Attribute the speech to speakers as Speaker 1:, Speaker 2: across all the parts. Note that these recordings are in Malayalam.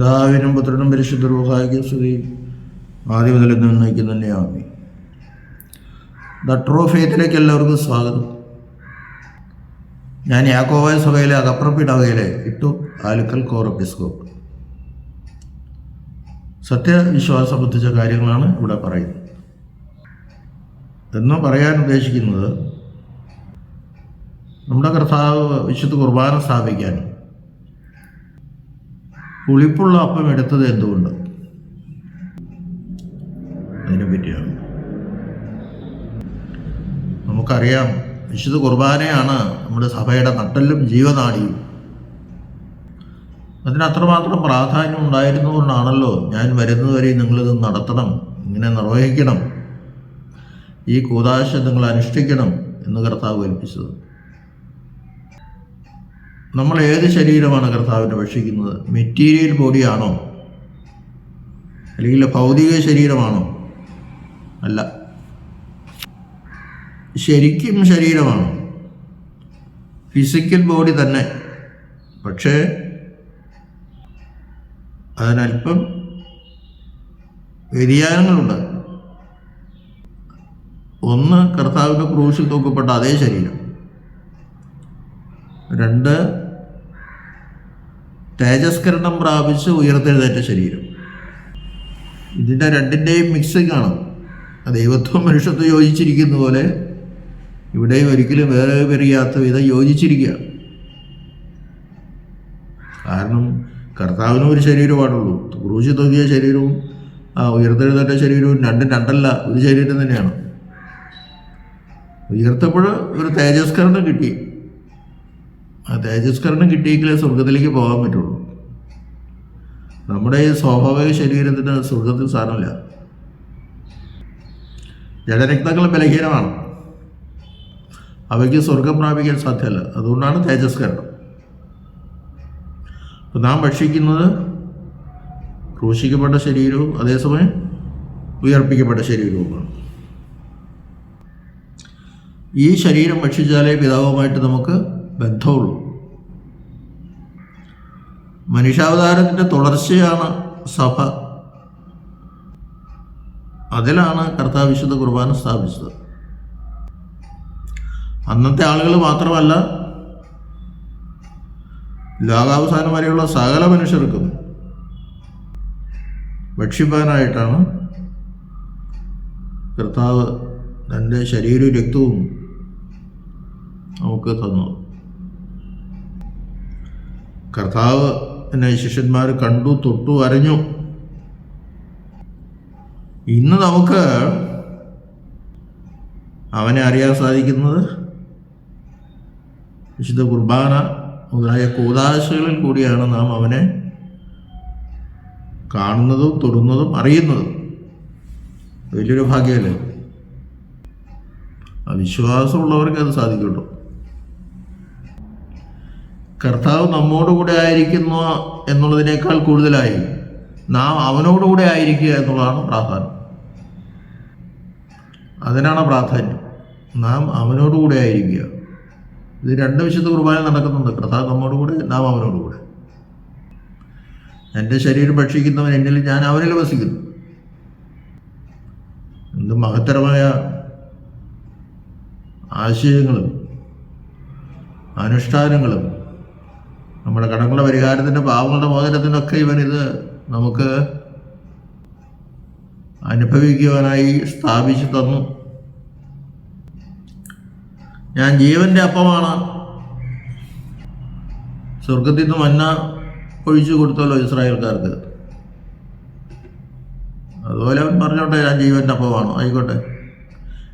Speaker 1: പിതാവിനും പുത്രനും പരിശുദ്ധ റൂഹായിക്കും സ്തുതി ആദ്യം മുതൽ തന്നെ തന്നെയാണ് ദ ട്രൂ ഫെയ്ത്തിലേക്ക് എല്ലാവർക്കും സ്വാഗതം. ഞാൻ യാക്കോവായ സഭയിലെ അകപ്രപ്പിടവയിലെ ഇട്ടു ആലുക്കൽ കോറപ്പിസ്കോപ്പ് സത്യവിശ്വാസം ബുദ്ധിച്ച കാര്യങ്ങളാണ് ഇവിടെ പറയുന്നത്. എന്ന് പറയാൻ ഉദ്ദേശിക്കുന്നത് നമ്മുടെ കർത്താവ് വിശുദ്ധ കുർബാന സ്ഥാപിക്കാൻ പുളിപ്പുള്ള അപ്പം എടുത്തത് എന്തുകൊണ്ട്? അതിനെ പറ്റിയാണ്. നമുക്കറിയാം വിശുദ്ധ കുർബാനയാണ് നമ്മുടെ സഭയുടെ നട്ടലും ജീവനാടിയും. അതിന് അത്രമാത്രം പ്രാധാന്യം ഉണ്ടായിരുന്നുകൊണ്ടാണല്ലോ ഞാൻ വരുന്നതുവരെ നിങ്ങളിത് നടത്തണം ഇങ്ങനെ നിർവഹിക്കണം ഈ കൂതാശ നിങ്ങൾ അനുഷ്ഠിക്കണം എന്ന് കർത്താവ് കൽപ്പിച്ചത് നമ്മൾ ഏത് ശരീരമാണ് കർത്താവിനെ ഭക്ഷിക്കുന്നത്? മെറ്റീരിയൽ ബോഡിയാണോ അല്ലെങ്കിൽ ഭൗതിക ശരീരമാണോ? അല്ല. ശരിക്കും ശരീരമാണ്? ഫിസിക്കൽ ബോഡി തന്നെ. പക്ഷേ അതിനല്പം വ്യതിയാനങ്ങളുണ്ട്. ഒന്ന് കർത്താവിന്റെ ക്രൂശിൽ തൂക്കപ്പെട്ട അതേ ശരീരം. രണ്ട് തേജസ്കരണം പ്രാപിച്ച് ഉയർത്തെഴുന്നേറ്റ ശരീരം. ഇതിന്റെ രണ്ടിന്റെയും മിക്സിംഗ് ആണ് ദൈവത്വം മനുഷ്യത്വം യോജിച്ചിരിക്കുന്ന പോലെ ഇവിടെയും ഒരിക്കലും വേറെ പെരിയാത്ത വിധം യോജിച്ചിരിക്കുക. കാരണം കർത്താവിനും ഒരു ശരീരമാണുള്ളൂ ക്രൂശി തൊങ്ങിയ ശരീരവും ആ ഉയർത്തെഴുന്നേറ്റ ശരീരവും രണ്ടും രണ്ടല്ല. ഒരു ശരീരം തന്നെയാണ്. ഉയർത്തപ്പോൾ ഒരു തേജസ്കരണം കിട്ടി. ആ തേജസ്കരണം കിട്ടിയെങ്കിലേ സ്വർഗത്തിലേക്ക് പോകാൻ പറ്റുള്ളൂ. നമ്മുടെ ഈ സ്വാഭാവിക ശരീരത്തിന് സ്വർഗത്തിൽ സ്ഥാനമില്ല ജഡരക്തങ്ങൾ ബലഹീനമാണ്. അവയ്ക്ക് സ്വർഗം പ്രാപിക്കാൻ സാധ്യമല്ല. അതുകൊണ്ടാണ് തേജസ്കരണം. അപ്പം നാം ഭക്ഷിക്കുന്നത് ക്രൂശിക്കപ്പെട്ട ശരീരവും അതേസമയം ഉയർപ്പിക്കപ്പെട്ട ശരീരവുമാണ്. ഈ ശരീരം ഭക്ഷിച്ചാലേ പിതാവുമായിട്ട് നമുക്ക് ബന്ധമുള്ളൂ. മനുഷ്യാവതാരത്തിന്റെ തുടർച്ചയാണ് സഭ. അതിലാണ് കർത്താവ് വിശുദ്ധ കുർബാന സ്ഥാപിച്ചത്. അന്നത്തെ ആളുകൾ മാത്രമല്ല ലോകാവസാനം വരെയുള്ള സകല മനുഷ്യർക്കും ഭക്ഷിപ്പാനായിട്ടാണ് കർത്താവ് തന്റെ ശരീരവും രക്തവും നമുക്ക് തന്നത്. കർത്താവ് എന്നെ ശിഷ്യന്മാർ കണ്ടു തൊട്ടു അറിഞ്ഞു. ഇന്ന് നമുക്ക് അവനെ അറിയാൻ സാധിക്കുന്നത് വിശുദ്ധ കുർബാന മുതലായ കൂതാശകളിൽ കൂടിയാണ് നാം അവനെ കാണുന്നതും തൊടുന്നതും അറിയുന്നതും. വലിയൊരു ഭാഗ്യമല്ലേ? അവിശ്വാസമുള്ളവർക്ക് അത് സാധിക്കുള്ളൂ കർത്താവ് നമ്മോടുകൂടെ ആയിരിക്കുന്നു എന്നുള്ളതിനേക്കാൾ കൂടുതലായി നാം അവനോടുകൂടെ ആയിരിക്കുക എന്നുള്ളതാണ് പ്രാധാന്യം. അതിനാണ് പ്രാധാന്യം. നാം അവനോടുകൂടെ ആയിരിക്കുക. ഇത് രണ്ട് വിശുദ്ധ കുർബാന നടക്കുന്നുണ്ട്. കർത്താവ് നമ്മോടുകൂടെ നാം അവനോടുകൂടെ എന്റെ ശരീരം ഭക്ഷിക്കുന്നവൻ എന്നിൽ ഞാൻ അവനിൽ വസിക്കുന്നു. എന്ത് മഹത്തരമായ ആശയങ്ങളും അനുഷ്ഠാനങ്ങളും നമ്മുടെ കടങ്ങളുടെ പരിഹാരത്തിന്റെ പാവങ്ങളുടെ മോചനത്തിനൊക്കെ ഇവനിത് നമുക്ക് അനുഭവിക്കുവാനായി സ്ഥാപിച്ചു തന്നു. ഞാൻ ജീവന്റെ അപ്പമാണ്. സ്വർഗത്തിൽ നിന്ന് മന്ന ഒഴിച്ചു കൊടുത്തല്ലോ ഇസ്രായേൽക്കാർക്ക്. അതുപോലെ അവൻ പറഞ്ഞോട്ടെ ഞാൻ ജീവന്റെ അപ്പമാണ്. ആയിക്കോട്ടെ.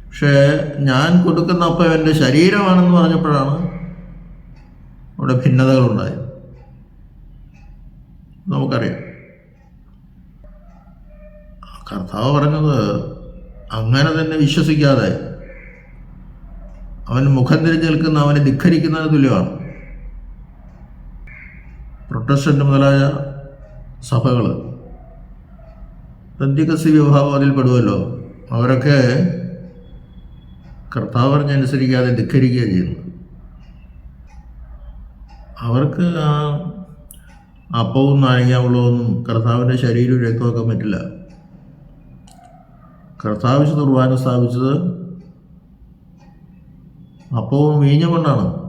Speaker 1: പക്ഷേ ഞാൻ കൊടുക്കുന്ന അപ്പം എന്റെ ശരീരമാണെന്ന് പറഞ്ഞപ്പോഴാണ് അവിടെ ഭിന്നതകളുണ്ടായത്. നമുക്കറിയാം. കർത്താവ് പറഞ്ഞത് അങ്ങനെ തന്നെ വിശ്വസിക്കാതെ അവൻ മുഖം തിരിഞ്ഞ് നിൽക്കുന്ന അവനെ ധിഖരിക്കുന്നതിന് തുല്യമാണ്. പ്രൊട്ടസ്റ്റന്റ് മുതലായ സഭകൾ പെന്തികസി വിഭാഗം അതിൽ പെടുമല്ലോ അവരൊക്കെ കർത്താവ് പറഞ്ഞനുസരിക്കാതെ ധിഖരിക്കുകയാണ് ചെയ്യുന്നത് അവർക്ക് ആ അപ്പവും നാരങ്ങാവെള്ളമൊന്നും കർത്താവിന്റെ ശരീരവും രക്തമാക്കാൻ പറ്റില്ല. കർത്താവ് കുർബാന സ്ഥാപിച്ചത് അപ്പവും വീഞ്ഞും കൊണ്ടാണ്.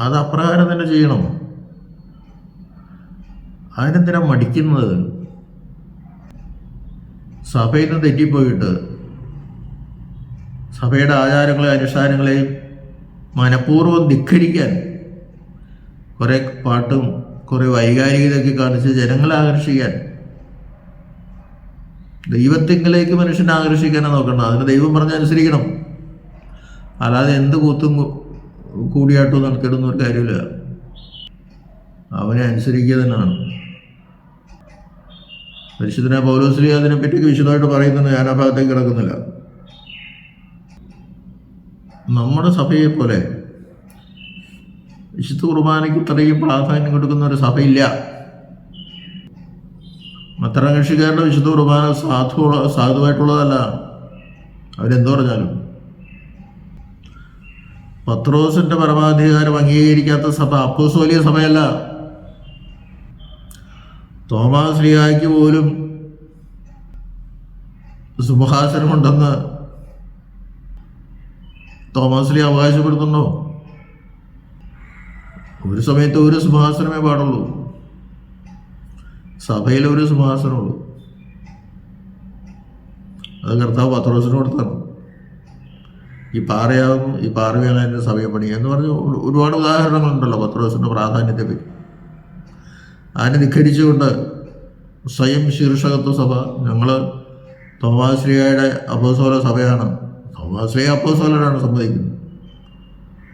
Speaker 1: അത് അപ്രകാരം തന്നെ ചെയ്യണം. അതിനെന്തിനാ മടിക്കുന്നത്? സഭയിൽ നിന്ന് തെറ്റിപ്പോയിട്ട് സഭയുടെ ആചാരങ്ങളെയും അനുഷ്ഠാനങ്ങളെയും മനഃപൂർവം ധിഖരിക്കാൻ കുറേ പാട്ടും കുറേ വൈകാരികതയൊക്കെ കാണിച്ച് ജനങ്ങളെ ആകർഷിക്കാൻ. ദൈവത്തിങ്കിലേക്ക് മനുഷ്യനെ ആകർഷിക്കാനാണ് നോക്കണം അതിന് ദൈവം പറഞ്ഞ അനുസരിക്കണം. അല്ലാതെ എന്ത് കൂത്തും കൂടിയാട്ടോ കൂടിയാട്ടവും നടത്തിയിടുന്ന ഒരു കാര്യമില്ല. അവനെ അനുസരിക്കുക തന്നെയാണ്. പരിശുദ്ധന അതിനെ അതിനെപ്പറ്റി വിശദമായിട്ട് പറയുന്നുണ്ട് ഞാൻ ആ ഭാഗത്തേക്ക് കിടക്കുന്നില്ല. നമ്മുടെ സഭയെ പോലെ വിശുദ്ധ കുർബാനയ്ക്ക് ഇത്രയും പ്രാധാന്യം കൊടുക്കുന്ന ഒരു സഭയില്ല. മത്തരം കക്ഷിക്കാരുടെ വിശുദ്ധ കുർബാന സാധു സാധുവായിട്ടുള്ളതല്ല. അവരെന്തു പറഞ്ഞാലും. പത്രോസിന്റെ പരമാധികാരം അംഗീകരിക്കാത്ത സഭ അപ്പോസോലിയ സഭയല്ല. തോമാസ് ലിയായ്ക്ക് പോലും സുമഹാസനമുണ്ടെന്ന് തോമാസ് ലി അവകാശപ്പെടുന്നുണ്ടോ? ഒരു സമയത്ത് ഒരു സുഭാസനമേ പാടുള്ളൂ. സഭയിൽ ഒരു സുഭാസനമുള്ളൂ അത് കർത്താവ് പത്രോസിന് കൊടുത്താണ്. ഈ പാറയാകുന്നു ഈ പാറയാണ് എന്റെ സഭയെ പണി എന്ന് പറഞ്ഞ് ഒരു- ഒരുപാട് ഉദാഹരണങ്ങളുണ്ടല്ലോ പത്രോസിന്റെ പ്രാധാന്യത്തെ പറ്റി. അതിനെ നിഖരിച്ചുകൊണ്ട് സ്വയം ശീർഷകത്വ സഭ ഞങ്ങൾ തോമാശ്രീയുടെ അപ്പോസോല സഭയാണ്. തോമാശ്രീ അപ്പോസോലരാണ് സമ്മതിക്കുന്നത്.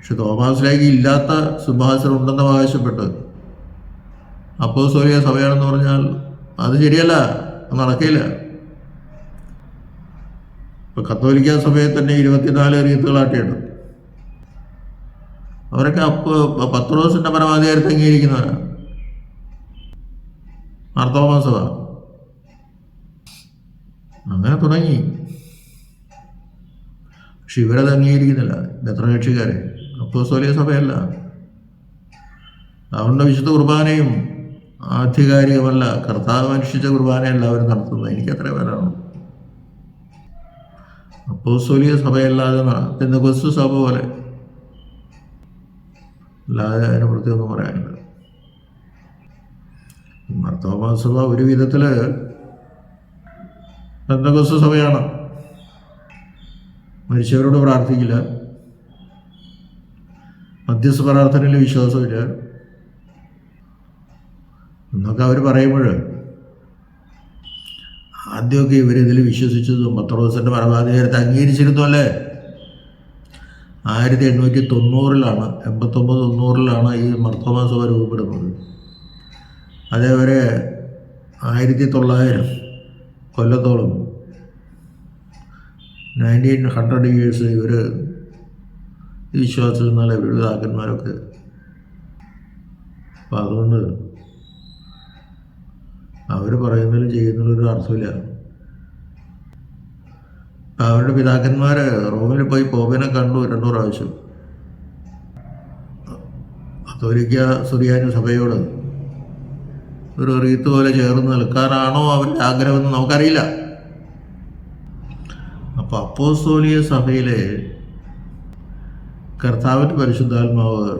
Speaker 1: പക്ഷെ തോമാസിലേക്ക് ഇല്ലാത്ത സിംഹാസനം ഉണ്ടെന്ന് ആവശ്യപ്പെട്ടു അപ്പോ സോറിയ സഭയാണെന്ന് പറഞ്ഞാൽ അത് ശരിയല്ല നടക്കില്ല. ഇപ്പൊ കത്തോലിക്ക സഭയെ തന്നെ ഇരുപത്തിനാല് റീത്തുകളാട്ടിയുണ്ട് അവരൊക്കെ അപ്പ പത്രോസിന്റെ പരമാധികാരത്തെ അംഗീകരിക്കുന്നവരാണ് മാർത്തോമാ സഭ. അങ്ങനെ തുടങ്ങി. പക്ഷെ ഇവരത് അംഗീകരിക്കുന്നില്ല. എത്ര കക്ഷിക്കാരെ? അപ്പോസ്തോലിക സഭയല്ല അവരുടെ വിശുദ്ധ കുർബാനയും ആധികാരികമല്ല. കർത്താവ് അനുഷ്ഠിച്ച കുർബാനയല്ല അവർ നടത്തുന്നത് എനിക്ക് അത്ര പേരാണ് അപ്പോസ്തോലിക സഭയല്ലാതെ പിന്നെ ക്രിസ്തു സഭ പോലെ അല്ലാതെ അതിനെ പ്രത്യേകം പറയാനില്ല. മർത്തോമാ സഭ ഒരു വിധത്തിൽ ബന്ധകോസ്ത സഭയാണ്. മരിച്ചവരോട് പ്രാർത്ഥിക്കില്ല. മധ്യസ്ഥ പ്രാർത്ഥനയിൽ വിശ്വാസമില്ല. എന്നൊക്കെ അവർ പറയുമ്പോൾ ആദ്യമൊക്കെ ഇവരിതിൽ വിശ്വസിച്ചതും പത്രോസിന്റെ പരമാധികാരത്തെ അംഗീകരിച്ചിരുന്നു അല്ലേ ആയിരത്തി എണ്ണൂറ്റി തൊണ്ണൂറിലാണ് എൺപത്തൊമ്പത് തൊണ്ണൂറിലാണ് ഈ മർത്തോമാ സഭ രൂപപ്പെടുന്നത്. അതേവരെ ആയിരത്തി തൊള്ളായിരം കൊല്ലത്തോളം നയന്റീൻ ഹൺഡ്രഡ് ഇയേഴ്സ് ഇവർ വിശ്വാസത്തിൽ നിന്നുള്ള വിരുദ്ധാക്കന്മാരൊക്കെ അപ്പം അതുകൊണ്ട് അവർ പറയുന്നതിലും ചെയ്യുന്നതിലൊരു അർത്ഥമില്ല. അവരുടെ പിതാക്കന്മാർ റോമിൽ പോയി പോപ്പിനെ കണ്ടു രണ്ടു പ്രാവശ്യം. കത്തോലിക്ക സുറിയാനി സഭയോട് ഒരു റീത്ത് പോലെ ചേർന്ന് നിൽക്കാനാണോ അവരുടെ ആഗ്രഹമെന്ന് നമുക്കറിയില്ല. അപ്പോൾ അപ്പോസ്തോലിയ സഭയിലെ കർത്താവിന്റെ പരിശുദ്ധാത്മാവ്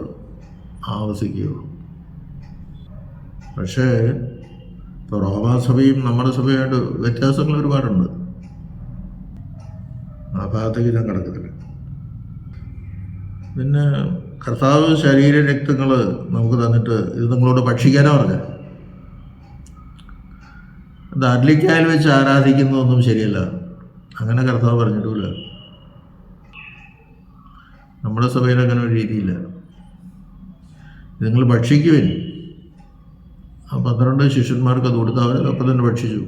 Speaker 1: ആവസിക്കുകയുള്ളൂ. പക്ഷേ ഇപ്പോൾ റോമാ സഭയും നമ്മുടെ സഭയായിട്ട് വ്യത്യാസങ്ങൾ ഒരുപാടുണ്ട്. ആ ഭാഗത്തേക്ക് ഞാൻ കിടക്കത്തില്ല. പിന്നെ കർത്താവ് ശരീര രക്തങ്ങൾ നമുക്ക് തന്നിട്ട് ഇത് നിങ്ങളോട് ഭക്ഷിക്കാനാ പറഞ്ഞത് അത് അഡ്ലിക്കായിൽ വെച്ച് ആരാധിക്കുന്നതൊന്നും ശരിയല്ല. അങ്ങനെ കർത്താവ് പറഞ്ഞിട്ടില്ല നമ്മുടെ സഭയിൽ അങ്ങനെ ഒരു രീതിയില്ല. നിങ്ങൾ ഭക്ഷിക്കുവിൻ. ആ പന്ത്രണ്ട് ശിഷ്യന്മാർക്ക് അത് കൊടുത്ത് അവരൊക്കെ അപ്പം തന്നെ ഭക്ഷിച്ചു.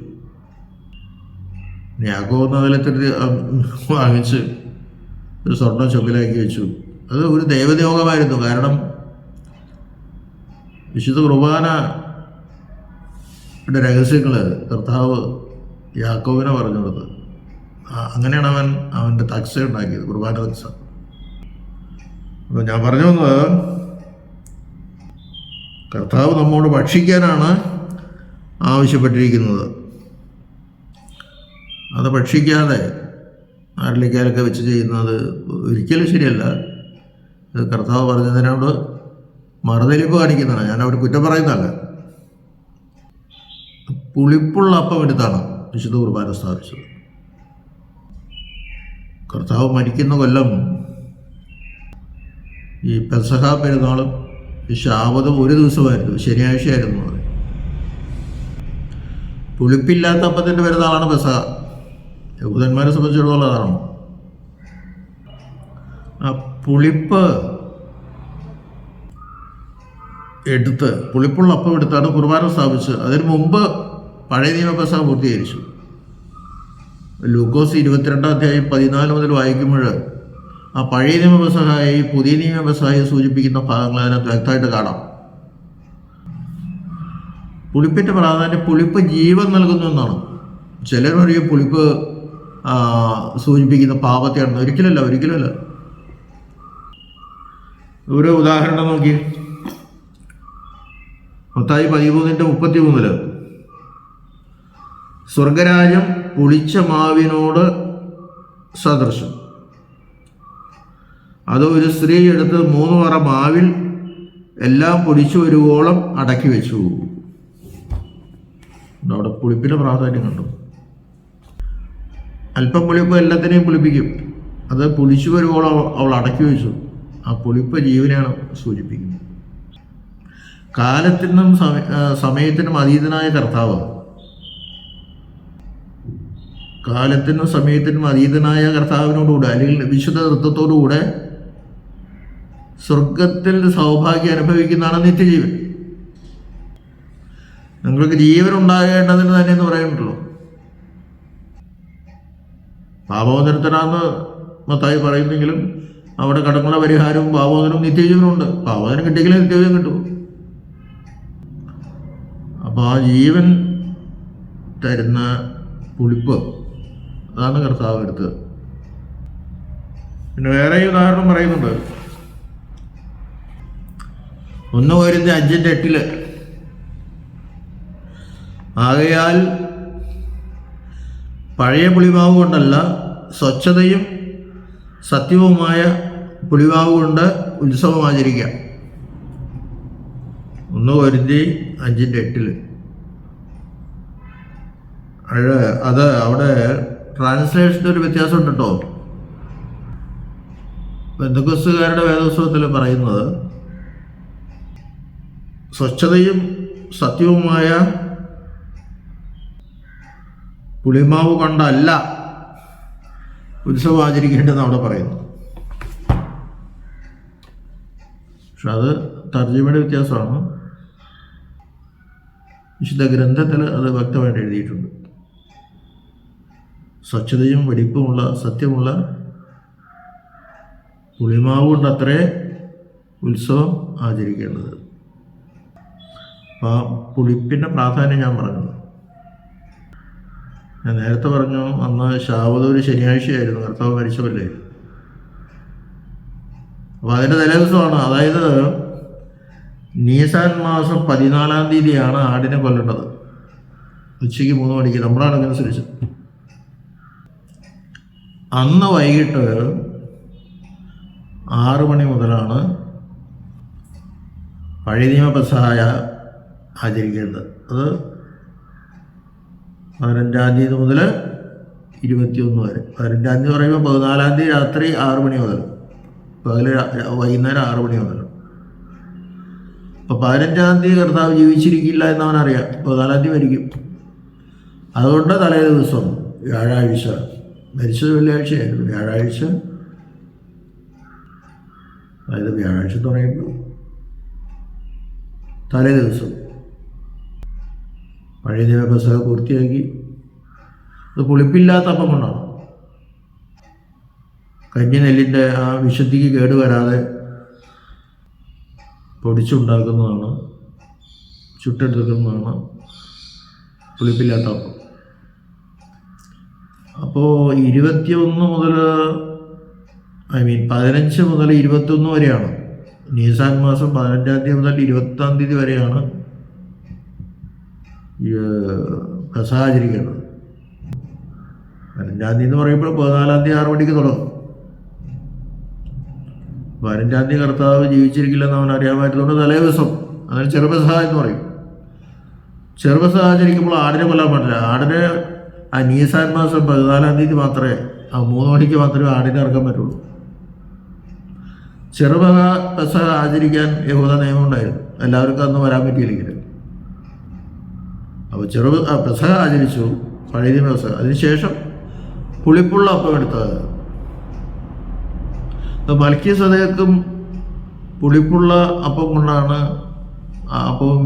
Speaker 1: യാക്കോന്ന് അതിലെത്തിരി വാങ്ങിച്ച് ഒരു സ്വർണം ചൊക്കിലാക്കി വെച്ചു. അത് ഒരു ദൈവനിയോഗമായിരുന്നു. കാരണം വിശുദ്ധ കുർബാന രഹസ്യങ്ങൾ കർത്താവ് യാക്കോവിനെ പറഞ്ഞു കൊടുത്തത് അങ്ങനെയാണ് അവൻ അവന്റെ തക്സ ഉണ്ടാക്കിയത് കുർബാന തക്സ. ഞാൻ പറഞ്ഞു വന്നത് കർത്താവ് നമ്മോട് ഭക്ഷിക്കാനാണ് ആവശ്യപ്പെട്ടിരിക്കുന്നത്. അത് ഭക്ഷിക്കാതെ ആരിലേക്കാലൊക്കെ വെച്ച് ചെയ്യുന്നത് ഒരിക്കലും ശരിയല്ല. ഇത് കർത്താവ് പറഞ്ഞതിനോട് മറുതലിപ്പ് കാണിക്കുന്നതാണ്. ഞാൻ അവിടെ കുറ്റം പറയുന്നതല്ല. പുളിപ്പുള്ള അപ്പം എടുത്താണ് വിശുദ്ധ കുർബാന സ്ഥാപിച്ചത്. കർത്താവ് മരിക്കുന്ന കൊല്ലം ഈ പെസഹ പെരുന്നാളും ഈ ശാബദം ഒരു ദിവസമായിരുന്നു ശനിയാഴ്ചയായിരുന്നു അത്. പുളിപ്പില്ലാത്ത അപ്പത്തിന്റെ പെരുന്നാളാണ് പെസഹ. യഹൂദന്മാരെ സംബന്ധിച്ചിടത്തോളം അതാണ്. ആ പുളിപ്പ് എടുത്ത് പുളിപ്പുള്ള അപ്പം എടുത്താണ് കുർബാന സ്ഥാപിച്ച് അതിന് മുമ്പ് പഴയ നിയമ പെസഹ പൂർത്തീകരിച്ചു. ലൂക്കോസ് ഇരുപത്തിരണ്ടാം അധ്യായം പതിനാല് മുതൽ വായിക്കുമ്പോൾ ആ പഴയ നിയമ പെസഹായി പുതിയ നിയമ സൂചിപ്പിക്കുന്ന ഭാഗങ്ങൾ അതിനകത്ത് വ്യക്തമായിട്ട് കാണാം. പുളിപ്പിന്റെ പ്രാധാന്യം പുളിപ്പ് ജീവൻ നൽകുന്നു എന്നാണ്. ചിലർ പറയും പുളിപ്പ് സൂചിപ്പിക്കുന്ന പാപത്തെയാണെന്ന് ഒരിക്കലല്ല ഒരിക്കലല്ല. ഒരു ഉദാഹരണം നോക്കി. മൊത്തായി പതിമൂന്നിന്റെ മുപ്പത്തി മൂന്നിൽ സ്വർഗരാജ്യം പുളിച്ച മാവിനോട് സദൃശം. അത് ഒരു സ്ത്രീ എടുത്ത് മൂന്ന് പറ മാവിൽ എല്ലാം പൊടിച്ചു വരുവോളം അടക്കി വെച്ചു. അവിടെ പുളിപ്പിന്റെ പ്രാധാന്യം കണ്ടു. അല്പം പുളിപ്പ് എല്ലാത്തിനെയും പുളിപ്പിക്കും. അത് പുളിച്ചു വരുവോളം അവൾ- അടക്കി വെച്ചു. ആ പുളിപ്പ് ജീവനാണ് സൂചിപ്പിക്കുന്നത്. കാലത്തിനും സമയ- സമയത്തിനും അതീതനായ കർത്താവ്. കാലത്തിനും സമയത്തിനും അതീതനായ കർത്താവിനോടുകൂടെ അല്ലെങ്കിൽ വിശുദ്ധ നൃത്തത്തോടുകൂടെ സ്വർഗത്തിൽ സൗഭാഗ്യം അനുഭവിക്കുന്നതാണ് നിത്യജീവൻ. നിങ്ങൾക്ക് ജീവൻ ഉണ്ടാകേണ്ടതിന് തന്നെ എന്ന് പറയുന്നുണ്ടല്ലോ. പാപോദനത്തിനാന്ന് മത്തായി പറയുന്നെങ്കിലും അവിടെ കടങ്ങളുടെ പരിഹാരവും പാപോദനവും നിത്യജീവനും ഉണ്ട്. പാപോദനം കിട്ടിയെങ്കിലും നിത്യജീവൻ കിട്ടും. അപ്പോൾ ആ ജീവൻ തരുന്ന പുളിപ്പ് അതാണ് കർത്താവ് എടുത്തത്. പിന്നെ വേറെ ഉദാഹരണം പറയുന്നുണ്ട്. ഒന്ന് പോരുന്ന അഞ്ചിന്റെ എട്ടിൽ. ആകയാൽ പഴയ പുളിവാവ് കൊണ്ടല്ല സ്വച്ഛതയും സത്യവുമായ പുളിവാവ് കൊണ്ട് ഉത്സവം ആചരിക്കാം ഒന്ന് വരുത്തി അഞ്ചിന്റെ എട്ടിൽ. അത് അവിടെ ട്രാൻസ്ലേഷന്റെ ഒരു വ്യത്യാസമുണ്ട് കേട്ടോ. ബന്ധുക്കസുകാരുടെ വേദോത്സവത്തിൽ പറയുന്നത് സ്വച്ഛതയും സത്യവുമായ പുളിമാവ് കൊണ്ടല്ല ഉത്സവം ആചരിക്കേണ്ടതെന്ന് അവിടെ പറയുന്നു. പക്ഷെ അത് തർജമയുടെ വ്യത്യാസമാണ്. വിശുദ്ധ ഗ്രന്ഥത്തിൽ അത് വ്യക്തമായിട്ട് എഴുതിയിട്ടുണ്ട്. സ്വച്ഛതയും വെടിപ്പുമുള്ള സത്യമുള്ള പുളിമാവ് കൊണ്ട് അത്രേ ഉത്സവം ആചരിക്കേണ്ടത്. അപ്പോൾ പുളിപ്പിന്റെ പ്രാധാന്യം ഞാൻ പറഞ്ഞത് ഞാൻ നേരത്തെ പറഞ്ഞു അന്ന് ശാവത ഒരു ശനിയാഴ്ചയായിരുന്നു കർത്താവ് മരിച്ചവല്ലേ അപ്പോൾ അതിന്റെ തലേദിവസമാണ് അതായത് നീസാൻ മാസം പതിനാലാം തീയതിയാണ് ആടിനെ കൊല്ലേണ്ടത്. ഉച്ചയ്ക്ക് മൂന്ന് മണിക്ക്. നമ്മളാണ് അനുസരിച്ച് അന്ന് വൈകിട്ട് ആറ് മണി മുതലാണ് പഴയ നിയമ പെസഹായ ആചരിക്കേണ്ടത് അത് പതിനഞ്ചാം തീയതി മുതൽ ഇരുപത്തിയൊന്ന് വരെ. പതിനഞ്ചാം തീയതി പറയുമ്പോൾ പതിനാലാം തീയതി രാത്രി ആറ് മണി മുതൽ. പകൽ വൈകുന്നേരം ആറ് മണി മുതൽ. അപ്പോൾ പതിനഞ്ചാം തീയതി കർത്താവ് ജീവിച്ചിരിക്കില്ല എന്ന് അറിയാം. പതിനാലാം തീയതി മരിക്കും. അതുകൊണ്ട് തലേ ദിവസം വ്യാഴാഴ്ച മരിച്ചത് വെള്ളിയാഴ്ചയായിരുന്നു. വ്യാഴാഴ്ച അതായത് വ്യാഴാഴ്ച എന്ന് പറയുമ്പോൾ തലേ ദിവസം പഴയ പെസഹ പൂർത്തിയാക്കി. അത് പുളിപ്പില്ലാത്ത അപ്പം കൊണ്ടാണ്. കഞ്ഞി നെല്ലിന്റെ ആ വിശുദ്ധിക്ക് കേടുവരാതെ പൊടിച്ചുണ്ടാക്കുന്നതാണ് ചുട്ടെടുക്കുന്നതാണ് പുളിപ്പില്ലാത്ത അപ്പം അപ്പോൾ ഇരുപത്തിയൊന്ന് മുതൽ ഐ മീൻ പതിനഞ്ച് മുതൽ ഇരുപത്തൊന്ന് വരെയാണ്. നീസാൻ മാസം പതിനഞ്ചാം തീയതി മുതൽ ഇരുപത്താം തീയതി വരെയാണ് ആചരിക്കേണ്ടത് പതിനഞ്ചാം തീയതി എന്ന് പറയുമ്പോൾ പതിനാലാം തീയതി ആറ് മണിക്ക് തുടങ്ങും. പതിനഞ്ചാം തീയതി കർത്താവ് ജീവിച്ചിരിക്കില്ലെന്ന് അവൻ അറിയാമായിരുന്നുകൊണ്ട് തലേ ദിവസം അങ്ങനെ ചെറുപെസഹ എന്ന് പറയും. ചെറുപെസഹ ആചരിക്കുമ്പോൾ ആടിനെ കൊല്ലാൻ പാടില്ല. ആടിനെ ആ നീസാൻ മാസം പതിനാലാം തീയതി മാത്രമേ ആ മൂന്ന് മണിക്ക് മാത്രമേ ആടിനെ ഇറക്കാൻ പറ്റുള്ളൂ. ചെറുപക ആചരിക്കാൻ യഹൂദ നിയമം ഉണ്ടായിരുന്നു. എല്ലാവർക്കും അന്ന് വരാൻ പറ്റിയില്ലെങ്കിലും. അപ്പോൾ ചെറു പെസഹ ആചരിച്ചു പഴയ പെസഹ അതിനുശേഷം പുളിപ്പുള്ള അപ്പം എടുത്തത്. മൽക്കിയ സദയക്കും പുളിപ്പുള്ള അപ്പം കൊണ്ടാണ് ആ അപ്പവും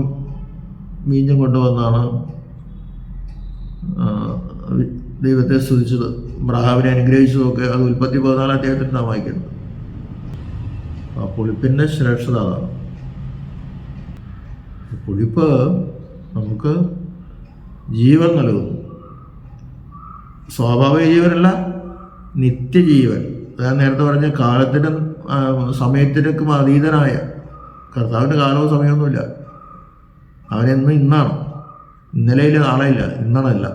Speaker 1: മീഞ്ഞും കൊണ്ടുവന്നാണ് ദൈവത്തെ സ്തുതിച്ചത്. ബ്രഹാവിനെ അനുഗ്രഹിച്ചതൊക്കെ അത് ഉൽപ്പത്തി പതിനാലാം അധ്യായത്തിൽ നാം വായിക്കുന്നത് ആ പുളിപ്പിന്റെ ശ്രേഷ്ഠത അതാണ്. പുളിപ്പ് നമുക്ക് ജീവൻ നൽകുന്നു സ്വാഭാവിക ജീവനല്ല നിത്യജീവൻ. ഞാൻ നേരത്തെ പറഞ്ഞ കാലത്തിനും സമയത്തിനൊക്കെ അതീതനായ കർത്താവിന്റെ കാലവും സമയമൊന്നുമില്ല. അവനെന്നും ഇന്നാണ്. ഇന്നലെയിൽ നാളെയില്ല ഇന്നാണല്ല.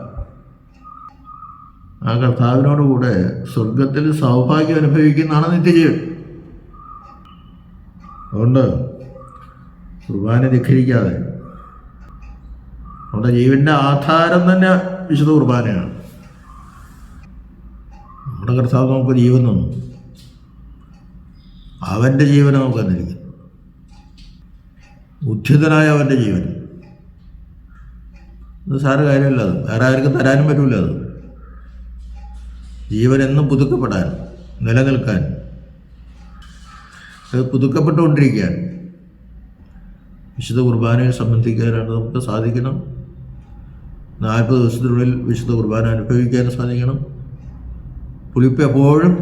Speaker 1: ആ കർത്താവിനോടുകൂടെ സ്വർഗത്തിൽ സൗഭാഗ്യം അനുഭവിക്കുന്നതാണ് നിത്യജീവൻ. അതുകൊണ്ട് കുർബാന ധിഖരിക്കാതെ നമ്മുടെ ജീവന്റെ ആധാരം തന്നെ വിശുദ്ധ കുർബാനയാണ്. നമ്മുടെ കർത്താവ് നമുക്ക് ജീവൻ തന്നു. അവന്റെ ജീവൻ നമുക്ക് തന്നിരിക്കുന്നു. ഉദ്ധിതനായ അവന്റെ ജീവൻ. ഇത് സാറ് കാര്യമില്ല അത്. വേറെ ആർക്കും തരാനും പറ്റില്ല അത്. ജീവൻ എന്നും പുതുക്കപ്പെടാൻ നിലനിൽക്കാൻ അത് പുതുക്കപ്പെട്ടുകൊണ്ടിരിക്കാൻ വിശുദ്ധ കുർബാനയെ സംബന്ധിക്കാനാണ് നമുക്ക് സാധിക്കണം. നാൽപ്പത് ദിവസത്തിനുള്ളിൽ വിശുദ്ധ കുർബാന അനുഭവിക്കാൻ സാധിക്കണം. പുളിപ്പ് എപ്പോഴും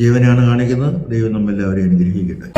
Speaker 1: ജീവനാണ് കാണിക്കുന്നത്. ദൈവം നമ്മെല്ലാവരെയും അനുഗ്രഹിക്കട്ടെ.